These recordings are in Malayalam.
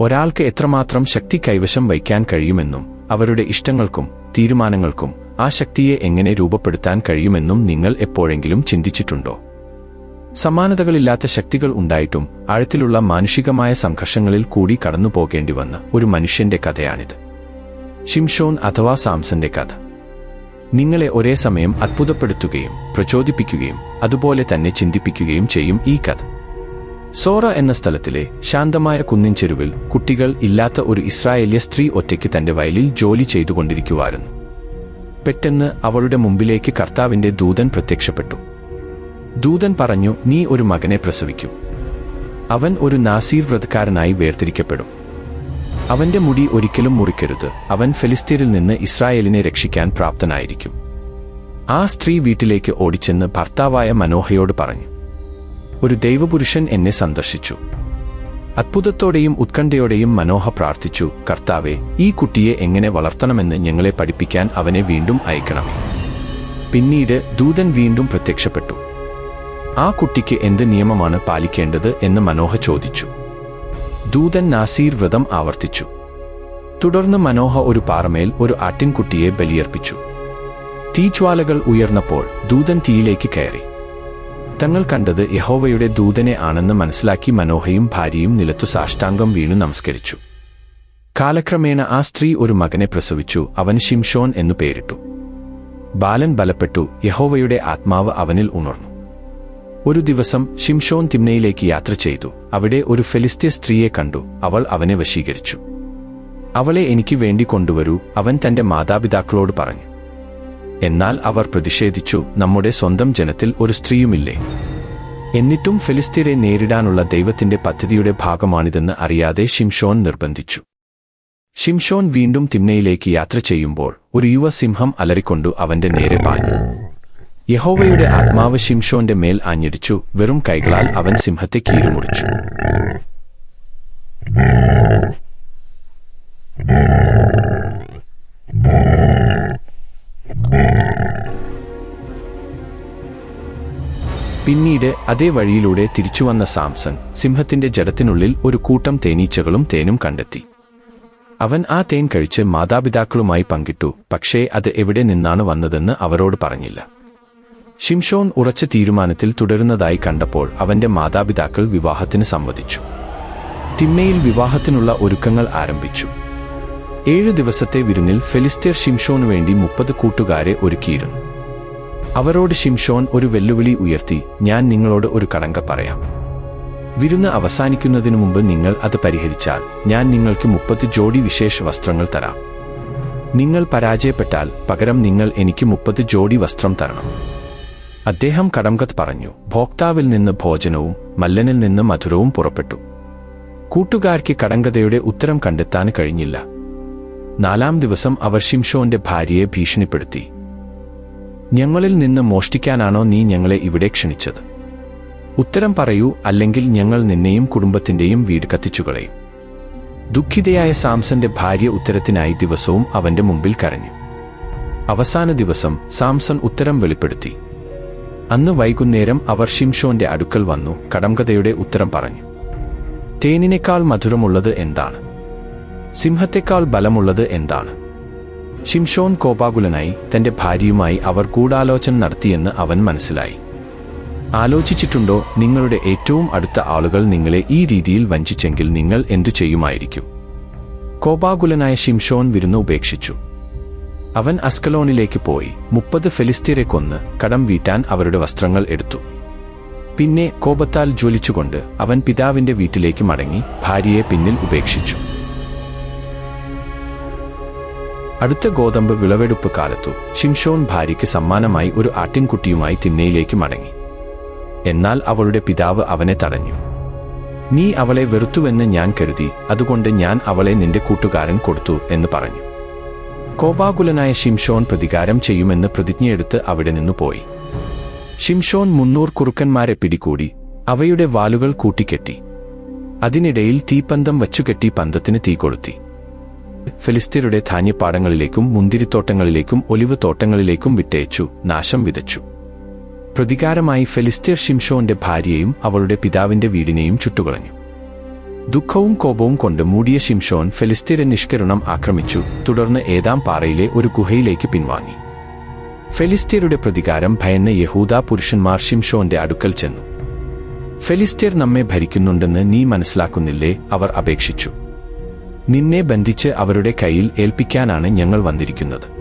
ഒരാൾക്ക് എത്രമാത്രം ശക്തി കൈവശം വയ്ക്കാൻ കഴിയുമെന്നും അവരുടെ ഇഷ്ടങ്ങൾക്കും തീരുമാനങ്ങൾക്കും ആ ശക്തിയെ എങ്ങനെ രൂപപ്പെടുത്താൻ കഴിയുമെന്നും നിങ്ങൾ എപ്പോഴെങ്കിലും ചിന്തിച്ചിട്ടുണ്ടോ? സമാനതകളില്ലാത്ത ശക്തികൾ ഉണ്ടായിട്ടും ആഴത്തിലുള്ള മാനുഷികമായ സംഘർഷങ്ങളിൽ കൂടി കടന്നു പോകേണ്ടി വന്ന ഒരു മനുഷ്യന്റെ കഥയാണിത്. ഷിംഷോൻ അഥവാ സാംസന്റെ കഥ. നിങ്ങളെ ഒരേ സമയം അത്ഭുതപ്പെടുത്തുകയും പ്രചോദിപ്പിക്കുകയും അതുപോലെ തന്നെ ചിന്തിപ്പിക്കുകയും ചെയ്യും ഈ കഥ. സോറ എന്ന സ്ഥലത്തിലെ ശാന്തമായ കുന്നിൻ ചെരുവിൽ കുട്ടികൾ ഇല്ലാത്ത ഒരു ഇസ്രായേലിയ സ്ത്രീ ഒറ്റയ്ക്ക് തന്റെ വയലിൽ ജോലി ചെയ്തുകൊണ്ടിരിക്കുവായിരുന്നു. പെട്ടെന്ന് അവളുടെ മുമ്പിലേക്ക് കർത്താവിന്റെ ദൂതൻ പ്രത്യക്ഷപ്പെട്ടു. ദൂതൻ പറഞ്ഞു നീ ഒരു മകനെ പ്രസവിക്കും. അവൻ ഒരു നാസീർ വ്രതക്കാരനായി വേർതിരിക്കപ്പെടും. അവന്റെ മുടി ഒരിക്കലും മുറിക്കരുത്. അവൻ ഫെലിസ്തീനിൽ നിന്ന് ഇസ്രായേലിനെ രക്ഷിക്കാൻ പ്രാപ്തനായിരിക്കും. ആ സ്ത്രീ വീട്ടിലേക്ക് ഓടിച്ചെന്ന് ഭർത്താവായ മനോഹയോട് പറഞ്ഞു ഒരു ദൈവപുരുഷൻ എന്നെ സന്ദർശിച്ചു. അത്ഭുതത്തോടെയും ഉത്കണ്ഠയോടെയും മനോഹ പ്രാർത്ഥിച്ചു കർത്താവെ ഈ കുട്ടിയെ എങ്ങനെ വളർത്തണമെന്ന് ഞങ്ങളെ പഠിപ്പിക്കാൻ അവനെ വീണ്ടും അയക്കണമേ. പിന്നീട് ദൂതൻ വീണ്ടും പ്രത്യക്ഷപ്പെട്ടു. ആ കുട്ടിക്ക് എന്ത് നിയമമാണ് പാലിക്കേണ്ടത്? എന്ന് മനോഹ ചോദിച്ചു. ദൂതൻ നാസീർ വ്രതം ആവർത്തിച്ചു. തുടർന്ന് മനോഹ ഒരു പാറമേൽ ഒരു ആട്ടിൻകുട്ടിയെ ബലിയർപ്പിച്ചു. തീജ്വാലകൾ ഉയർന്നപ്പോൾ ദൂതൻ തീയിലേക്ക് കയറി. തങ്ങൾ കണ്ടത് യഹോവയുടെ ദൂതനെ ആണെന്ന് മനസ്സിലാക്കി മനോഹയും ഭാര്യയും നിലത്തു സാഷ്ടാംഗം വീണു നമസ്കരിച്ചു. കാലക്രമേണ ആ സ്ത്രീ ഒരു മകനെ പ്രസവിച്ചു അവൻ ഷിംഷോൻ എന്നു പേരിട്ടു. ബാലൻ ബലപ്പെട്ടു യഹോവയുടെ ആത്മാവ് അവനിൽ ഉണർന്നു. ഒരു ദിവസം ഷിംഷോൻ തിമ്നയിലേക്ക് യാത്ര ചെയ്തു അവിടെ ഒരു ഫെലിസ്ത്യ സ്ത്രീയെ കണ്ടു അവൾ അവനെ വശീകരിച്ചു. അവളെ എനിക്ക് വേണ്ടി കൊണ്ടുവരൂ അവൻ തന്റെ മാതാപിതാക്കളോട് പറഞ്ഞു. എന്നാൽ അവർ പ്രതിഷേധിച്ചു നമ്മുടെ സ്വന്തം ജനത്തിൽ ഒരു സ്ത്രീയുമില്ലേ? എന്നിട്ടും ഫിലിസ്തീനെ നേരിടാനുള്ള ദൈവത്തിന്റെ പദ്ധതിയുടെ ഭാഗമാണിതെന്ന് അറിയാതെ ഷിംഷോൻ നിർബന്ധിച്ചു. ഷിംഷോൻ വീണ്ടും തിമ്നയിലേക്ക് യാത്ര ചെയ്യുമ്പോൾ ഒരു യുവസിംഹം അലറിക്കൊണ്ടു അവന്റെ നേരെ പാഞ്ഞു. യഹോവയുടെ ആത്മാവ് ഷിംഷോന്റെ മേൽ ആഞ്ഞടിച്ചു വെറും കൈകളാൽ അവൻ സിംഹത്തെ കീറിമുറിച്ചു. പിന്നീട് അതേ വഴിയിലൂടെ തിരിച്ചുവന്ന സാംസൺ സിംഹത്തിന്റെ ജഡത്തിനുള്ളിൽ ഒരു കൂട്ടം തേനീച്ചകളും തേനും കണ്ടെത്തി. അവൻ ആ തേൻ കഴിച്ച് മാതാപിതാക്കളുമായി പങ്കിട്ടു പക്ഷേ അത് എവിടെ നിന്നാണ് വന്നതെന്ന് അവരോട് പറഞ്ഞില്ല. ഷിംഷോൻ ഉറച്ച തീരുമാനത്തിൽ തുടരുന്നതായി കണ്ടപ്പോൾ അവന്റെ മാതാപിതാക്കൾ വിവാഹത്തിന് സമ്മതിച്ചു. തിമ്മയിൽ വിവാഹത്തിനുള്ള ഒരുക്കങ്ങൾ ആരംഭിച്ചു. ഏഴു ദിവസത്തെ വിരുന്നിൽ ഫെലിസ്തീർ ഷിംഷോനു വേണ്ടി മുപ്പത് കൂട്ടുകാരെ ഒരുക്കിയിരുന്നു. അവരോട് ഷിംഷോൻ ഒരു വെല്ലുവിളി ഉയർത്തി ഞാൻ നിങ്ങളോട് ഒരു കടങ്ക പറയാം. വിരുന്ന് അവസാനിക്കുന്നതിനു മുമ്പ് നിങ്ങൾ അത് പരിഹരിച്ചാൽ ഞാൻ നിങ്ങൾക്ക് മുപ്പത് ജോഡി വിശേഷ വസ്ത്രങ്ങൾ തരാം. നിങ്ങൾ പരാജയപ്പെട്ടാൽ പകരം നിങ്ങൾ എനിക്ക് മുപ്പത് ജോഡി വസ്ത്രം തരണം. അദ്ദേഹം കടംകത്ത് പറഞ്ഞു. ഭോക്താവിൽ നിന്ന് ഭോജനവും മല്ലനിൽ നിന്ന് മധുരവും പുറപ്പെട്ടു. കൂട്ടുകാർക്ക് കടങ്കഥയുടെ ഉത്തരം കണ്ടെത്താൻ കഴിഞ്ഞില്ല. നാലാം ദിവസം അവർ ഷിംഷോന്റെ ഭാര്യയെ ഭീഷണിപ്പെടുത്തി. ഞങ്ങളിൽ നിന്ന് മോഷ്ടിക്കാനാണോ നീ ഞങ്ങളെ ഇവിടെ ക്ഷണിച്ചത്? ഉത്തരം പറയൂ അല്ലെങ്കിൽ ഞങ്ങൾ നിന്നെയും കുടുംബത്തിന്റെയും വീട് കത്തിച്ചുകളയും. ദുഃഖിതയായ സാംസന്റെ ഭാര്യ ഉത്തരത്തിനായി ദിവസവും അവന്റെ മുമ്പിൽ കരഞ്ഞു. അവസാന ദിവസം സാംസൺ ഉത്തരം വെളിപ്പെടുത്തി. അന്ന് വൈകുന്നേരം അവർ ഷിംഷോന്റെ അടുക്കൽ വന്നു കടംകഥയുടെ ഉത്തരം പറഞ്ഞു. തേനിനേക്കാൾ മധുരമുള്ളത് എന്താണ്? സിംഹത്തെക്കാൾ ബലമുള്ളത് എന്താണ്? ഷിംഷോൻ കോപാകുലനായി തന്റെ ഭാര്യയുമായി അവർ ഗൂഢാലോചന നടത്തിയെന്ന് അവൻ മനസ്സിലായി. ആലോചിച്ചിട്ടുണ്ടോ നിങ്ങളുടെ ഏറ്റവും അടുത്ത ആളുകൾ നിങ്ങളെ ഈ രീതിയിൽ വഞ്ചിച്ചെങ്കിൽ നിങ്ങൾ എന്തു ചെയ്യുമായിരിക്കും? കോപാകുലനായ ഷിംഷോൻ വിരുന്ന് ഉപേക്ഷിച്ചു. അവൻ അസ്കലോണിലേക്ക് പോയി മുപ്പത് ഫെലിസ്തീരെ കൊന്ന് കടം വീട്ടാൻ അവരുടെ വസ്ത്രങ്ങൾ എടുത്തു. പിന്നെ കോപത്താൽ ജ്വലിച്ചുകൊണ്ട് അവൻ പിതാവിന്റെ വീട്ടിലേക്ക് മടങ്ങി ഭാര്യയെ പിന്നിൽ ഉപേക്ഷിച്ചു. അടുത്ത ഗോതമ്പ് വിളവെടുപ്പ് കാലത്തു ഷിംഷോൻ ഭാര്യയ്ക്ക് സമ്മാനമായി ഒരു ആട്ടിൻകുട്ടിയുമായി തിന്നയിലേക്ക് മടങ്ങി. എന്നാൽ അവളുടെ പിതാവ് അവനെ തടഞ്ഞു. നീ അവളെ വെറുത്തുവെന്ന് ഞാൻ കരുതി അതുകൊണ്ട് ഞാൻ അവളെ നിന്റെ കൂട്ടുകാരൻ കൊടുത്തു എന്ന് പറഞ്ഞു. കോപാകുലനായ ഷിംഷോൻ പ്രതികാരം ചെയ്യുമെന്ന് പ്രതിജ്ഞയെടുത്ത് അവിടെ നിന്നു പോയി. ഷിംഷോൻ മുന്നൂർ കുറുക്കന്മാരെ പിടികൂടി അവയുടെ വാലുകൾ കൂട്ടിക്കെട്ടി. അതിനിടയിൽ തീപ്പന്തം വച്ചുകെട്ടി പന്തത്തിന് തീ കൊളുത്തി ഫിലിസ്തീനയുടെ ധാന്യപ്പാടങ്ങളിലേക്കും മുന്തിരിത്തോട്ടങ്ങളിലേക്കും ഒലിവ് തോട്ടങ്ങളിലേക്കും വിട്ടയച്ചു നാശം വിതച്ചു. പ്രതികാരമായി ഫെലിസ്തീർ ഷിംഷോന്റെ ഭാര്യയെയും അവളുടെ പിതാവിന്റെ വീടിനെയും ചുട്ടുകളഞ്ഞു. ദുഃഖവും കോപവും കൊണ്ട് മൂടിയ ഷിംഷോൻ ഫെലിസ്തീരെ നിഷ്കരുണം ആക്രമിച്ചു തുടർന്ന് ഏതാം പാറയിലെ ഒരു ഗുഹയിലേക്ക് പിൻവാങ്ങി. ഫെലിസ്തീരുടെ പ്രതികാരം ഭയന്ന യഹൂദ പുരുഷന്മാർ ഷിംഷോന്റെ അടുക്കൽ ചെന്നു. ഫെലിസ്തീർ നമ്മെ ഭരിക്കുന്നുണ്ടെന്ന് നീ മനസ്സിലാക്കുന്നില്ലേ? അവർ അപേക്ഷിച്ചു. നിന്നെ ബന്ധിച്ച് അവരുടെ കയ്യിൽ ഏൽപ്പിക്കാനാണ് ഞങ്ങൾ വന്നിരിക്കുന്നത്.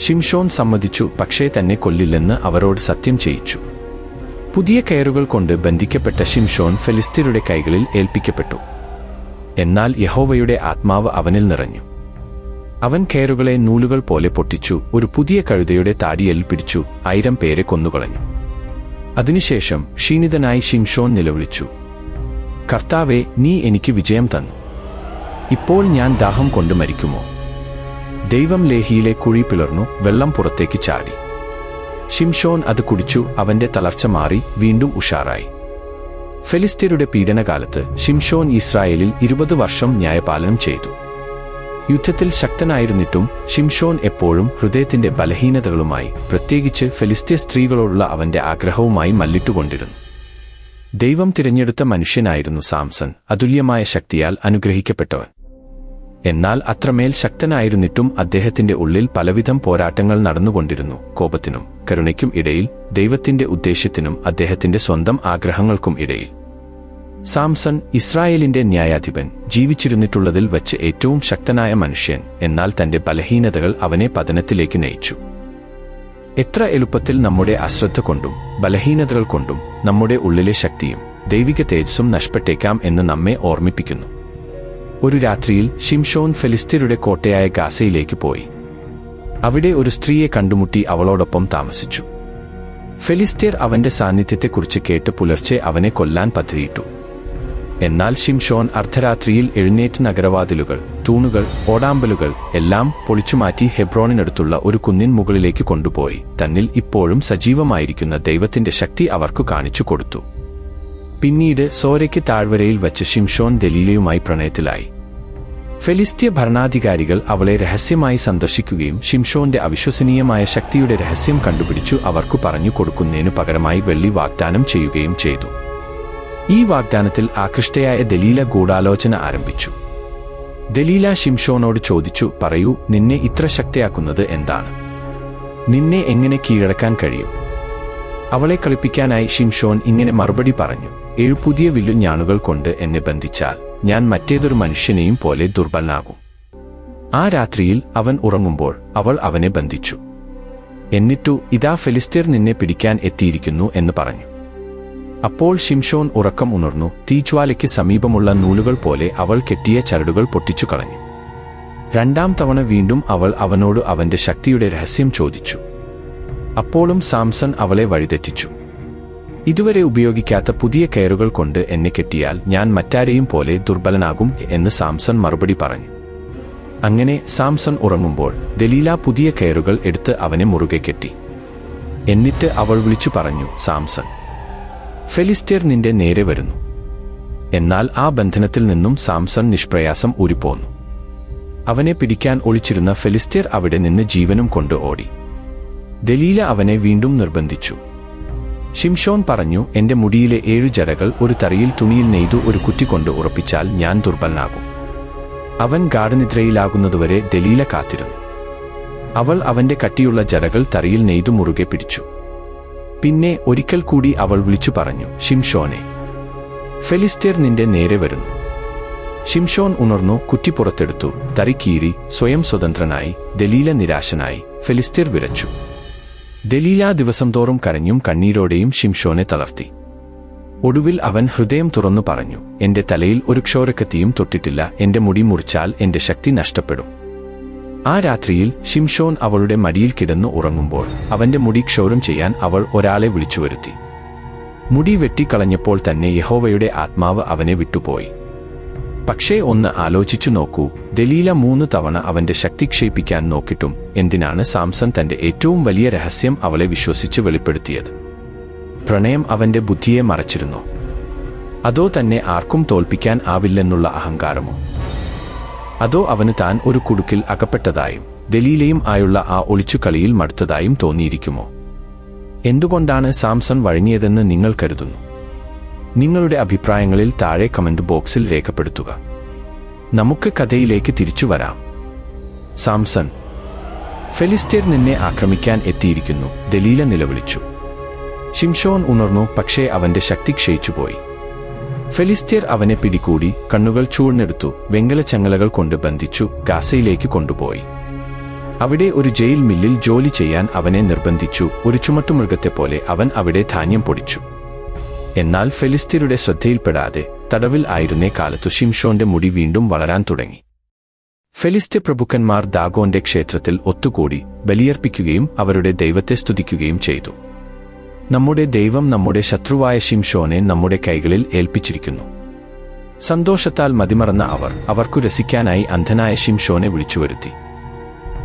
ഷിംഷോൻ സമ്മതിച്ചു പക്ഷേ തന്നെ കൊല്ലില്ലെന്ന് അവരോട് സത്യം ചെയ്യിച്ചു. പുതിയ കയറുകൾ കൊണ്ട് ബന്ധിക്കപ്പെട്ട ഷിംഷോൻ ഫെലിസ്തീനയുടെ കൈകളിൽ ഏൽപ്പിക്കപ്പെട്ടു. എന്നാൽ യഹോവയുടെ ആത്മാവ് അവനിൽ നിറഞ്ഞു. അവൻ കയറുകളെ നൂലുകൾ പോലെ പൊട്ടിച്ചു ഒരു പുതിയ കഴുതയുടെ താടിയിൽ പിടിച്ചു ആയിരം പേരെ കൊന്നുകളഞ്ഞു. അതിനുശേഷം ക്ഷീണിതനായി ഷിംഷോൻ നിലവിളിച്ചു കർത്താവെ നീ എനിക്ക് വിജയം തന്നു. ഇപ്പോൾ ഞാൻ ദാഹം കൊണ്ട് മരിക്കുമോ? ദൈവം ലേഹിയിലെ കുഴി പിളർന്നു വെള്ളം പുറത്തേക്ക് ചാടി. ഷിംഷോൻ അത് കുടിച്ചു അവന്റെ തളർച്ച മാറി വീണ്ടും ഉഷാറായി. ഫെലിസ്തീരുടെ പീഡനകാലത്ത് ഷിംഷോൻ ഇസ്രായേലിൽ ഇരുപത് വർഷം ന്യായപാലനം ചെയ്തു. യുദ്ധത്തിൽ ശക്തനായിരുന്നിട്ടും ഷിംഷോൻ എപ്പോഴും ഹൃദയത്തിന്റെ ബലഹീനതകളുമായി പ്രത്യേകിച്ച് ഫെലിസ്തീയ സ്ത്രീകളോടുള്ള അവന്റെ ആഗ്രഹവുമായി മല്ലിട്ടുകൊണ്ടിരുന്നു. ദൈവം തിരഞ്ഞെടുത്ത മനുഷ്യനായിരുന്നു സാംസൺ അതുല്യമായ ശക്തിയാൽ അനുഗ്രഹിക്കപ്പെട്ടവൻ. എന്നാൽ അത്രമേൽ ശക്തനായിരുന്നിട്ടും അദ്ദേഹത്തിന്റെ ഉള്ളിൽ പലവിധം പോരാട്ടങ്ങൾ നടന്നുകൊണ്ടിരുന്നു. കോപത്തിനും കരുണയ്ക്കും ഇടയിൽ ദൈവത്തിന്റെ ഉദ്ദേശ്യത്തിനും അദ്ദേഹത്തിന്റെ സ്വന്തം ആഗ്രഹങ്ങൾക്കും ഇടയിൽ. സാംസൺ ഇസ്രായേലിന്റെ ന്യായാധിപൻ ജീവിച്ചിരുന്നിട്ടുള്ളതിൽ വച്ച് ഏറ്റവും ശക്തനായ മനുഷ്യൻ എന്നാൽ തന്റെ ബലഹീനതകൾ അവനെ പതനത്തിലേക്ക് നയിച്ചു. എത്ര എളുപ്പത്തിൽ നമ്മുടെ അശ്രദ്ധ കൊണ്ടും ബലഹീനതകൾ കൊണ്ടും നമ്മുടെ ഉള്ളിലെ ശക്തിയും ദൈവിക തേജസ്സും നഷ്ടപ്പെട്ടേക്കാം എന്ന് നമ്മെ ഓർമ്മിപ്പിക്കുന്നു. ഒരു രാത്രിയിൽ ഷിംഷോൻ ഫെലിസ്തീരുടെ കോട്ടയായ ഗാസയിലേക്ക് പോയി. അവിടെ ഒരു സ്ത്രീയെ കണ്ടുമുട്ടി അവളോടൊപ്പം താമസിച്ചു. ഫെലിസ്തീർ അവന്റെ സാന്നിധ്യത്തെക്കുറിച്ച് കേട്ട് പുലർച്ചെ അവനെ കൊല്ലാൻ പദ്ധതിയിട്ടു. എന്നാൽ ഷിംഷോൻ അർദ്ധരാത്രിയിൽ എഴുന്നേറ്റ് നഗരവാതിലുകൾ തൂണുകൾ ഓടാമ്പലുകൾ എല്ലാം പൊളിച്ചുമാറ്റി ഹെബ്രോണിനടുത്തുള്ള ഒരു കുന്നിൻ മുകളിലേക്ക് കൊണ്ടുപോയി. തന്നിൽ ഇപ്പോഴും സജീവമായിരിക്കുന്ന ദൈവത്തിന്റെ ശക്തി അവർക്കു കാണിച്ചു കൊടുത്തു. പിന്നീട് സോരയ്ക്ക് താഴ്വരയിൽ വച്ച് ഷിംഷോൻ ദലീലയുമായി പ്രണയത്തിലായി. ഫെലിസ്തീയ ഭരണാധികാരികൾ അവളെ രഹസ്യമായി സന്ദർശിക്കുകയും ഷിംഷോന്റെ അവിശ്വസനീയമായ ശക്തിയുടെ രഹസ്യം കണ്ടുപിടിച്ചു അവർക്കു പറഞ്ഞു കൊടുക്കുന്നതിനു പകരമായി വെള്ളി വാഗ്ദാനം ചെയ്യുകയും ചെയ്തു. ഈ വാഗ്ദാനത്തിൽ ആകൃഷ്ടയായ ദലീല ഗൂഢാലോചന ആരംഭിച്ചു. ദലീല ഷിംഷോനോട് ചോദിച്ചു പറയൂ നിന്നെ ഇത്ര ശക്തിയാക്കുന്നത് എന്താണ്? നിന്നെ എങ്ങനെ കീഴടക്കാൻ കഴിയും? അവളെ കളിപ്പിക്കാനായി ഷിംഷോൻ ഇങ്ങനെ മറുപടി പറഞ്ഞു ഏഴ് പുതിയ വില്ലുഞ്ഞാണുകൾ കൊണ്ട് എന്നെ ബന്ധിച്ചാൽ ഞാൻ മറ്റേതൊരു മനുഷ്യനെയും പോലെ ദുർബലനാകും. ആ രാത്രിയിൽ അവൻ ഉറങ്ങുമ്പോൾ അവൾ അവനെ ബന്ധിച്ചു. എന്നിട്ടു ഇതാ ഫെലിസ്തീർ നിന്നെ പിടിക്കാൻ എത്തിയിരിക്കുന്നു എന്ന് പറഞ്ഞു. അപ്പോൾ ഷിംഷോൻ ഉറക്കം ഉണർന്നു തീജ്വാലയ്ക്ക് സമീപമുള്ള നൂലുകൾ പോലെ അവൾ കെട്ടിയ ചരടുകൾ പൊട്ടിച്ചു കളഞ്ഞു രണ്ടാം തവണ വീണ്ടും അവൾ അവനോട് അവന്റെ ശക്തിയുടെ രഹസ്യം ചോദിച്ചു. അപ്പോഴും സാംസൺ അവളെ വഴിതെറ്റിച്ചു. ഇതുവരെ ഉപയോഗിക്കാത്ത പുതിയ കയറുകൾ കൊണ്ട് എന്നെ കെട്ടിയാൽ ഞാൻ മറ്റാരെയും പോലെ ദുർബലനാകും എന്ന് സാംസൺ മറുപടി പറഞ്ഞു. അങ്ങനെ സാംസൺ ഉറങ്ങുമ്പോൾ ദലീല പുതിയ കയറുകൾ എടുത്ത് അവനെ മുറുകെ കെട്ടി. എന്നിട്ട് അവൾ വിളിച്ചു പറഞ്ഞു സാംസൺ ഫെലിസ്റ്റിയർ നിന്റെ നേരെ വരുന്നു. എന്നാൽ ആ ബന്ധനത്തിൽ നിന്നും സാംസൺ നിഷ്പ്രയാസം ഊരിപ്പോന്നു. അവനെ പിടിക്കാൻ ഒളിച്ചിരുന്ന ഫെലിസ്റ്റിയർ അവിടെ നിന്ന് ജീവനും കൊണ്ട് ഓടി. ദലീല അവനെ വീണ്ടും നിർബന്ധിച്ചു. ഷിംഷോൻ പറഞ്ഞു എന്റെ മുടിയിലെ ഏഴു ജടകൾ ഒരു തറിയിൽ തുണിയിൽ നെയ്തു ഒരു കുറ്റി കൊണ്ട് ഉറപ്പിച്ചാൽ ഞാൻ ദുർബലനാകും. അവൻ ഗാഠനിദ്രയിലാകുന്നതുവരെ ദലീല കാത്തിരുന്നു. അവൾ അവന്റെ കട്ടിയുള്ള ജടകൾ തറിയിൽ നെയ്തു മുറുകെ പിടിച്ചു. പിന്നെ ഒരിക്കൽ കൂടി അവൾ വിളിച്ചു പറഞ്ഞു ഷിംഷോനെ ഫെലിസ്തീർ നിന്റെ നേരെ വരുന്നു. ഷിംഷോൻ ഉണർന്നു കുറ്റി പുറത്തെടുത്തു തറി കീറി സ്വയം സ്വതന്ത്രനായി ദലീല നിരാശനായി ഫെലിസ്തീർ വിരച്ചു ദലീല ദിവസം തോറും കരഞ്ഞും കണ്ണീരോടെയും ഷിംഷോനെ തളർത്തി. ഒടുവിൽ അവൻ ഹൃദയം തുറന്നു പറഞ്ഞു എന്റെ തലയിൽ ഒരു ക്ഷോരക്കത്തിയും തൊട്ടിട്ടില്ല എന്റെ മുടി മുറിച്ചാൽ എന്റെ ശക്തി നഷ്ടപ്പെടും. ആ രാത്രിയിൽ ഷിംഷോൻ അവളുടെ മടിയിൽ കിടന്നു ഉറങ്ങുമ്പോൾ അവന്റെ മുടി ക്ഷൗരം ചെയ്യാൻ അവൾ ഒരാളെ വിളിച്ചു വരുത്തി മുടി വെട്ടിക്കളഞ്ഞപ്പോൾ തന്നെ യഹോവയുടെ ആത്മാവ് അവനെ വിട്ടുപോയി. പക്ഷേ ഒന്ന് ആലോചിച്ചു നോക്കൂ. ദലീല മൂന്ന് തവണ അവന്റെ ശക്തി ക്ഷയിപ്പിക്കാൻ നോക്കിട്ടും എന്തിനാണ് സാംസൺ തന്റെ ഏറ്റവും വലിയ രഹസ്യം അവളെ വിശ്വസിച്ച് വെളിപ്പെടുത്തിയത്? പ്രണയം അവന്റെ ബുദ്ധിയെ മറച്ചിരുന്നു. അതോ തന്നെ ആർക്കും തോൽപ്പിക്കാൻ ആവില്ലെന്നുള്ള അഹങ്കാരമോ? അതോ അവന് താൻ ഒരു കുടുക്കിൽ അകപ്പെട്ടതായും ദലീലയും ആയുള്ള ആ ഒളിച്ചുകളിയിൽ മടുത്തതായും തോന്നിയിരിക്കുമോ? എന്തുകൊണ്ടാണ് സാംസൺ വഴങ്ങിയതെന്ന് നിങ്ങൾ കരുതുന്നു? നിങ്ങളുടെ അഭിപ്രായങ്ങളിൽ താഴെ കമന്റ് ബോക്സിൽ രേഖപ്പെടുത്തുക. നമുക്ക് കഥയിലേക്ക് തിരിച്ചു വരാം. സാംസൺ ഫെലിസ്തീർ നിന്നെ ആക്രമിക്കാൻ എത്തിയിരിക്കുന്നു ദലീല നിലവിളിച്ചു. ഷിംഷോൻ ഉണർന്നു പക്ഷേ അവന്റെ ശക്തി ക്ഷയിച്ചുപോയി. ഫെലിസ്തീർ അവനെ പിടികൂടി കണ്ണുകൾ ചൂഴ്ന്നെടുത്തു വെങ്കല ചങ്ങലകൾ കൊണ്ട് ബന്ധിച്ചു ഗാസയിലേക്ക് കൊണ്ടുപോയി. അവിടെ ഒരു ജയിൽ മില്ലിൽ ജോലി ചെയ്യാൻ അവനെ നിർബന്ധിച്ചു ഒരു ചുമട്ടുമൃഗത്തെപ്പോലെ അവൻ അവിടെ ധാന്യം പൊടിച്ചു. എന്നാൽ ഫെലിസ്തീരുടെ ശ്രദ്ധയിൽപ്പെടാതെ തടവിൽ ആയിരുന്നേ കാലത്തു ഷിംഷോന്റെ മുടി വീണ്ടും വളരാൻ തുടങ്ങി. ഫെലിസ്ത്യ പ്രഭുക്കന്മാർ ദാഗോന്റെ ക്ഷേത്രത്തിൽ ഒത്തുകൂടി ബലിയർപ്പിക്കുകയും അവരുടെ ദൈവത്തെ സ്തുതിക്കുകയും ചെയ്തു. നമ്മുടെ ദൈവം നമ്മുടെ ശത്രുവായ ഷിംഷോനെ നമ്മുടെ കൈകളിൽ ഏൽപ്പിച്ചിരിക്കുന്നു. സന്തോഷത്താൽ മതിമറന്ന അവർ അവർക്കു രസിക്കാനായി അന്ധനായ ഷിംഷോനെ വിളിച്ചുവരുത്തി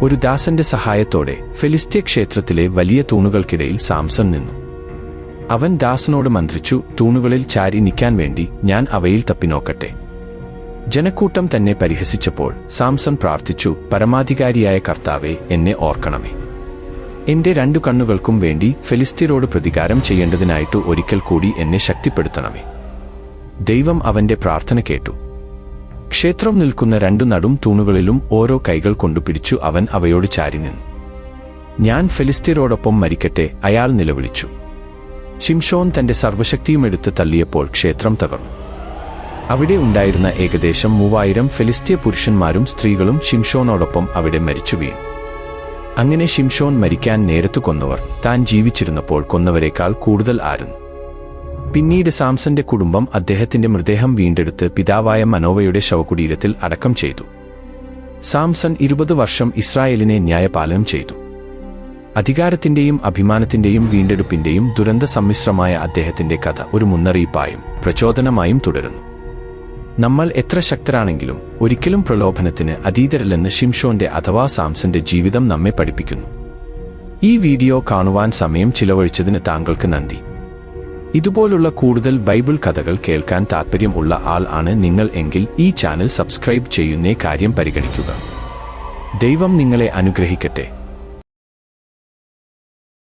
ഒരു ദാസന്റെ സഹായത്തോടെ ഫെലിസ്ത്യ ക്ഷേത്രത്തിലെ വലിയ തൂണുകൾക്കിടയിൽ സാംസൺ നിന്നു. അവൻ ദാസനോട് മന്ത്രിച്ചു തൂണുകളിൽ ചാരി നിൽക്കാൻ വേണ്ടി ഞാൻ അവയിൽ തപ്പിനോക്കട്ടെ ജനക്കൂട്ടം തന്നെ പരിഹസിച്ചപ്പോൾ സാംസൺ പ്രാർത്ഥിച്ചു പരമാധികാരിയായ കർത്താവെ എന്നെ ഓർക്കണമേ. എന്റെ രണ്ടു കണ്ണുകൾക്കും വേണ്ടി ഫെലിസ്തീനോട് പ്രതികാരം ചെയ്യേണ്ടതിനായിട്ട് ഒരിക്കൽ കൂടി എന്നെ ശക്തിപ്പെടുത്തണമേ. ദൈവം അവന്റെ പ്രാർത്ഥന കേട്ടു. ക്ഷേത്രം നിൽക്കുന്ന രണ്ടു നടും തൂണുകളിലും ഓരോ കൈകൾ കൊണ്ടു പിടിച്ചു അവൻ അവയോട് ചാരി നിന്നു. ഞാൻ ഫെലിസ്തീനോടൊപ്പം മരിക്കട്ടെ അയാൾ നിലവിളിച്ചു. ഷിംഷോൻ തന്റെ സർവശക്തിയും എടുത്ത് തള്ളിയപ്പോൾ ക്ഷേത്രം തകർന്നു. അവിടെ ഉണ്ടായിരുന്ന ഏകദേശം മൂവായിരം ഫെലിസ്തീയ പുരുഷന്മാരും സ്ത്രീകളും ഷിംഷോനോടൊപ്പം അവിടെ മരിച്ചു വീണു. അങ്ങനെ ഷിംഷോൻ മരിക്കാൻ നേരത്തു കൊന്നവർ താൻ ജീവിച്ചിരുന്നപ്പോൾ കൊന്നവരേക്കാൾ കൂടുതൽ ആയിരുന്നു പിന്നീട് സാംസന്റെ കുടുംബം അദ്ദേഹത്തിന്റെ മൃതദേഹം വീണ്ടെടുത്ത് പിതാവായ മനോവയുടെ ശവകുടീരത്തിൽ അടക്കം ചെയ്തു. സാംസൺ ഇരുപത് വർഷം ഇസ്രായേലിനെ ന്യായപാലനം ചെയ്തു. അധികാരത്തിന്റെയും അഭിമാനത്തിന്റെയും വീണ്ടെടുപ്പിന്റെയും ദുരന്ത സമ്മിശ്രമായ അദ്ദേഹത്തിന്റെ കഥ ഒരു മുന്നറിയിപ്പായും പ്രചോദനമായും തുടരുന്നു. നമ്മൾ എത്ര ശക്തരാണെങ്കിലും ഒരിക്കലും പ്രലോഭനത്തിന് അതീതരല്ലെന്ന് ഷിംഷോന്റെ അഥവാ സാംസന്റെ ജീവിതം നമ്മെ പഠിപ്പിക്കുന്നു. ഈ വീഡിയോ കാണുവാൻ സമയം ചിലവഴിച്ചതിന് താങ്കൾക്ക് നന്ദി. ഇതുപോലുള്ള കൂടുതൽ ബൈബിൾ കഥകൾ കേൾക്കാൻ താൽപ്പര്യം ഉള്ള ആൾ ആണ് നിങ്ങൾ എങ്കിൽ ഈ ചാനൽ സബ്സ്ക്രൈബ് ചെയ്യുന്നേ കാര്യം പരിഗണിക്കുക. ദൈവം നിങ്ങളെ അനുഗ്രഹിക്കട്ടെ.